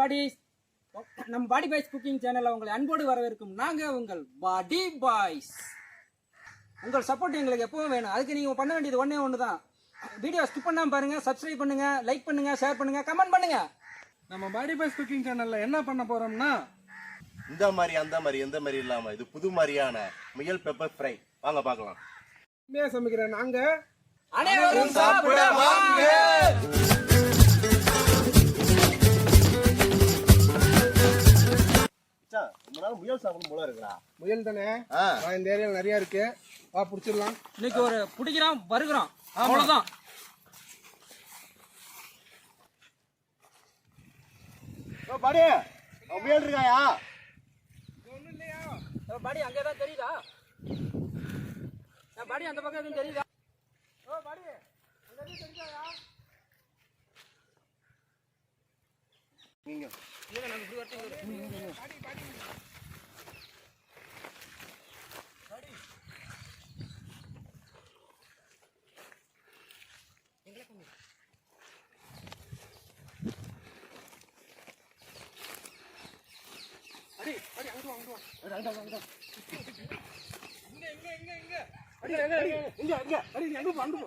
பாடி நம்ம பாடி boys cooking சேனல்ல உங்களை அன்போடு வரவேற்கும் நாங்க உங்கள் பாடி பாய்ஸ் உங்கள் சப்போர்ட் எங்களுக்கு எப்பவும் வேணும். அதுக்கு நீங்க பண்ண வேண்டியது ஒண்ணே ஒன்று தான் வீடியோ ஸ்கிப் பண்ணாம பாருங்க சப்ஸ்கிரைப் பண்ணுங்க லைக் பண்ணுங்க ஷேர் பண்ணுங்க கமெண்ட் பண்ணுங்க. நம்ம பாடி பாய்ஸ் குக்கிங் சேனல்ல என்ன பண்ண போறோம்னா இந்த மாதிரி அந்த மாதிரி எந்த மாதிரி இல்லாம இது புது மாதிரியான முயல் பெப்பர் ஃப்ரை வாங்க பார்க்கலாம். சமைக்கிறேன் நாங்க அனைவரும் சாப்பிட வாங்க. ரொம்ப நாள் முயல் சாப்பிடும் போல இருக்குடா. முயல் தானே? இந்த ஏரியால நிறைய இருக்கு. வா புடிச்சிடலாம். இன்னைக்கு ஒரு பிடிக்கிறோம் வருகிறோம் அவ்வளவுதான். ஓ, பாடி முயல் இருக்காயா? ஓ, பாடி அங்கே தான் தெரியுதா? என் பாடி அந்த பக்கம் எதுவும் தெரியுதா? ஓ பாடி தெரியுதாயா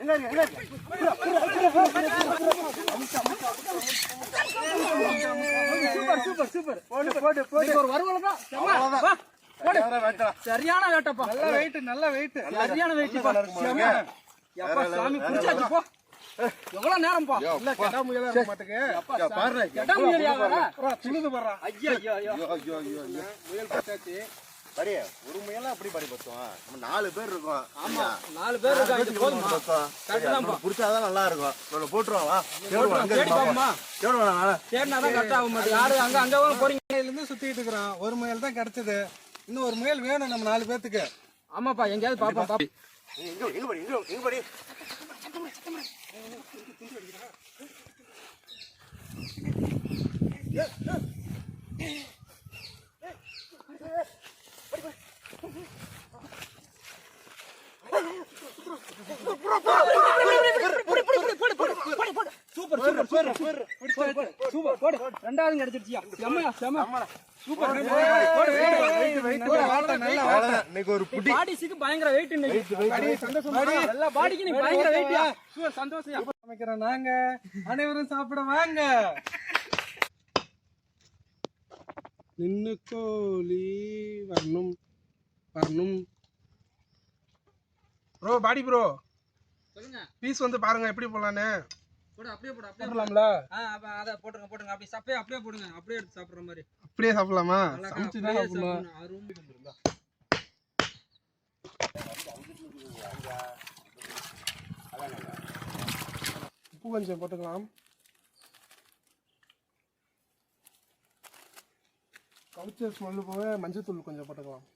இல்ல, நாங்க இப்படி வரட்டும். Super super super. போடு போடு போடு. ஒரு வறுவல் தான். வேண்டாம். சரியான வேட்டப்பா நல்ல வெயிட் நல்ல வெயிட் சரியான இருக்கு? எப்பா சாமி புடிச்சாச்சு போ. எவ்வளவு நேரம்பா இல்ல கெடா முயலா இருக்க மாட்டுக்கு. யா, பாருடா, கெடா முயலியா வர? துணுது போடுறா. ஐயா ஐயா ஐயா. ஐயோ. முயல் பச்சாச்சு பாடி, ஒரு முயலா அப்படி பாடி பத்தும்? நம்ம நாலு பேர் இருக்கோம். ஆமா நாலு பேர் இருக்காங்க இது போதுமா? பிடிச்சாதான் நல்லா இருக்கும். நம்ம போட்டுருவோம் வா. தேடுவோம், அங்க தேடி பாப்போமா. தேடுவோம் நாங்க. தேடினா தான் கரெக்ட் ஆக மாட்டேங்குது. யாரு அங்க அங்க போறீங்க முயல்ல இருந்து சுத்திட்டு இருக்கிறோம் ஒரு முயல் தான் கிடைச்சது. இன்னும் ஒரு முயல் வேணும் நம்ம நாலு பேத்துக்கு. ஆமாப்பா எங்கேயாவது பாப்போம் இங்க, இங்க, இங்க பாடி, இங்க, இங்க பாடி. Super. Super. Super super super. போடு ரெண்டாவது கிடைச்சிருச்சியா செம்மையா செம்ம சூப்பர் போடு. நல்லா அவ்வளவுதான். இன்னைக்கு ஒரு புடி பாடிஸுக்கு பயங்கர வெயிட் இன்னைக்கு. சந்தோஷமா எல்லா பாடிக்கு நீ பயங்கர வெயிட்யா சூப்பர் சந்தோஷம். சமைக்கிறோம் நாங்க. அனைவரும் சாப்பிட வாங்க. நின்னு கோழி வரணும். வரணும். ப்ரோ பாடி ப்ரோ. பீஸ் வந்து பாருங்க எப்படி போடலான்னு? போடு அப்படியே போடு அப்படியே போடலாம்ல ஆ அத போட்டுருங்க போட்டுருங்க. அப்படியே சப்பே அப்படியே போடுங்க. அப்படியே எடுத்து சாப்பிடுற மாதிரி. அப்படியே சாப்பிடலாமா? சமைச்சு தான் சாப்பிடலாம். உப்பு கொஞ்சம் போட்டுக்கலாம். கவுச்ச ஸ்மெல்லு போக மஞ்சத்தூள் கொஞ்சம் போட்டுக்கலாம்.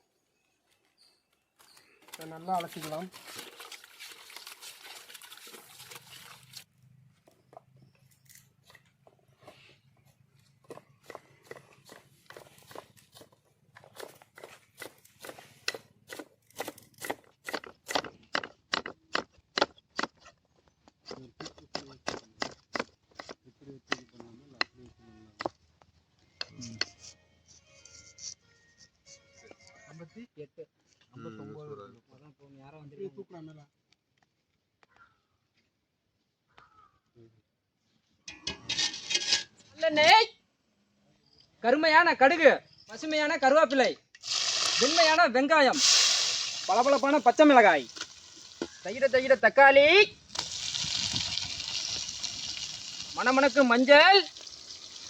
நல்லா அலசிக்கலாம். எட்டு ஐம்பத்தொன்பது அதான் இப்போ யாரோ வந்து தூக்கலாம் மேலே நெய் கருமையான கடுகு பசுமையான கருவேப்பிலை வெண்மையான வெங்காயம் பளபளப்பான பச்சை மிளகாய் தயிர தயிர தக்காளி மணமணக்கு மஞ்சள்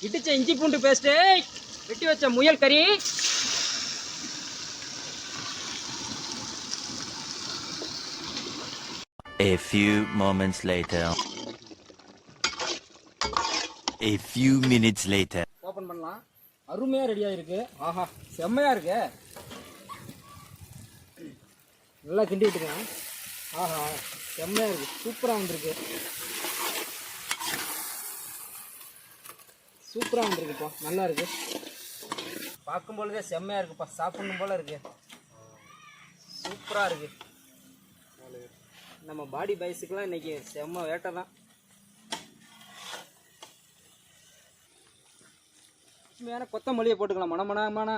இடிச்ச இஞ்சி பூண்டு பேஸ்ட்டு வெட்டி வச்ச முயல் கறி A few moments later. A few minutes later. Open பண்ணலாம். அருமையாக ரெடியாக இருக்கு ஆஹா செம்மையாக இருக்கு. நல்லா கிண்டி விட்டுக்கலாம். ஆஹா செம்மையாக இருக்கு. சூப்பராக வந்திருக்கு. சூப்பராக வந்திருக்குப்பா நல்லா இருக்கு. பார்க்கும் பொழுதே செம்மையாக இருக்குப்பா. சாப்பிடணும் போல இருக்கு. சூப்பராக இருக்கு. நம்ம பாடி பைஸுக்கெலாம் இன்னைக்கு செம்ம வேட்டை தான் வாசனையான கொத்தமல்லியை போட்டுக்கலாம். மணமணமான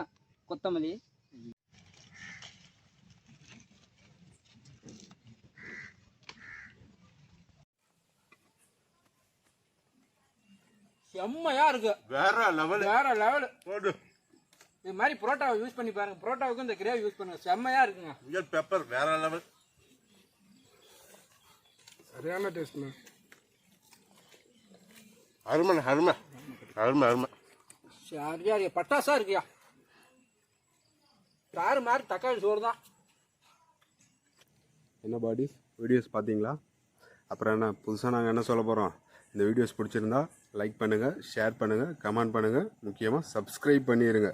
கொத்தமல்லி. செம்மையா இருக்கு. வேற லெவல் வேற லெவல் போடு. இது மாதிரி புரோட்டாவை யூஸ் பண்ணி பாருங்க. புரோட்டாவுக்கு இந்த கிரேவி யூஸ் பண்ணுங்க. செம்மையா இருக்குங்க. பெப்பர் வேற லெவல் சரியான டேஸ்ட்ண்ணா அருமை அருமை. அருமை அருமை. சரியா இருக்கு பட்டாசா இருக்குயா? தாறு மாதிரி தக்காளி சோறு தான். என்ன பாடிஸ் வீடியோஸ் பார்த்தீங்களா? அப்புறம் என்ன புதுசாக நாங்கள் என்ன சொல்ல போகிறோம் இந்த வீடியோஸ் பிடிச்சிருந்தா லைக் பண்ணுங்கள் ஷேர் பண்ணுங்கள் கமெண்ட் பண்ணுங்கள் முக்கியமாக சப்ஸ்கிரைப் பண்ணிடுங்க